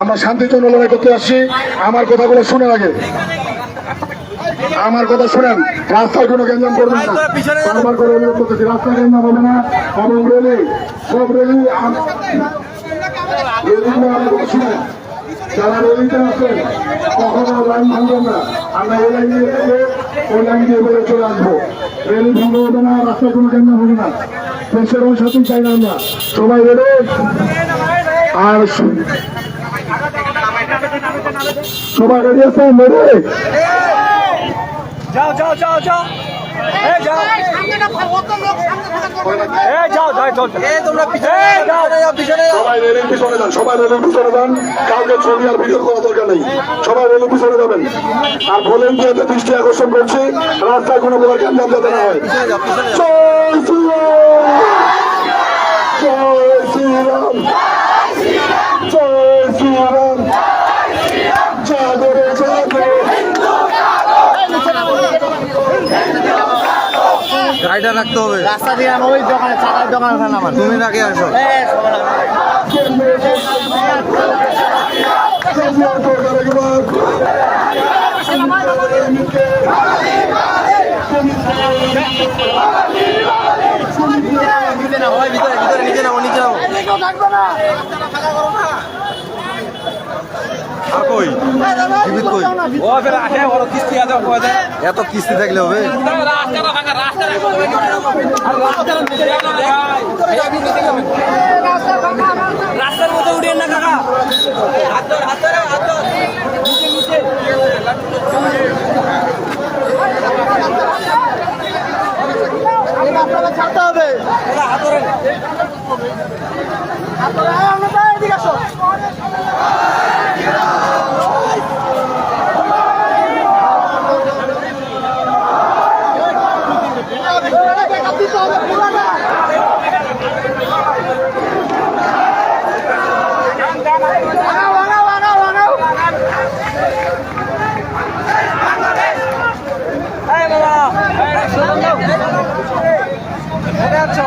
আমরা শান্তির জন্য লড়াই করতে আসছি। আমার কথাগুলো শুনে আগে। আমার কথা শুনেন। রাস্তায় কোনো গ্যাঞ্জাম করবেন না। আমার করে অনুরোধ করতেছি রাস্তায় গ্যাঞ্জাম হবে না। এবং রেলি সব রেলি শুনেন। যারা রেলিতে আছেন কখনো লাইন ভাঙবেন না। আমরা এই লাইন দিয়ে ওই লাইন দিয়ে বেরো চলে আসব। রেলি ভঙ্গ হবে না রাস্তায় কোনো গ্যাঞ্জাম হবে না। দেশের অনুশাসন চাই না আমরা। সবাই রেডি? আর সবাই রেডি আছেন রেডি যাও যাও যাও যাও। সবাই রেলের পিছনে যান সবাই রেলের পিছনে যান। কাউকে ছবি আর ভিডিও করার দরকার নেই। সবাই রেলের পিছনে যাবেন। আর ভলেন্টিয়ারদের দৃষ্টি আকর্ষণ করছি রাস্তায় কোনো প্রকার গ্যাঞ্জাম যাতে না হয়। জয় শ্রীরাম জয় শ্রীরাম জয় শ্রীরাম জাগরে জাগরে গাড়িটা রাখতে হবে রাস্তা দিয়ে আমার ওই দোকানে চাকার দোকানে ওখানে আমার তুমি নাকি আসো না ভিতরে ভিতরে নিচে নাও নিচে নাও আর কই? জীবিত কই? ও আসে কিস্তি আছে কয় দে। এত কিস্তি থাকলে হবে? রাস্তার মধ্যে উঠে না কাকা। হাত হাত হাত ধর নিচে নিচে আপনাকে ছাড়তে হবে হাত ধরেন এদিকে আসো এই বাবা এই শোনো দাও কোথায় আছো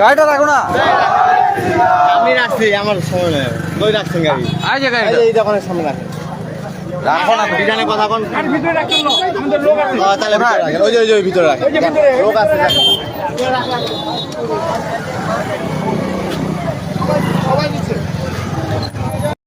গাড়িটা রাখো না। আমি রাখছি আমার সামনে নেই দই রাখছেন গাড়ি। আই যে গাড়ি এই দোকানের সামনে রাখেন রাখো না। বিজানে কথা কোন তাহলে ভিতরে রাখেন। ওই যে ওই যে ভিতরে রাখেন। লোক আছে সবাই নিচ্ছে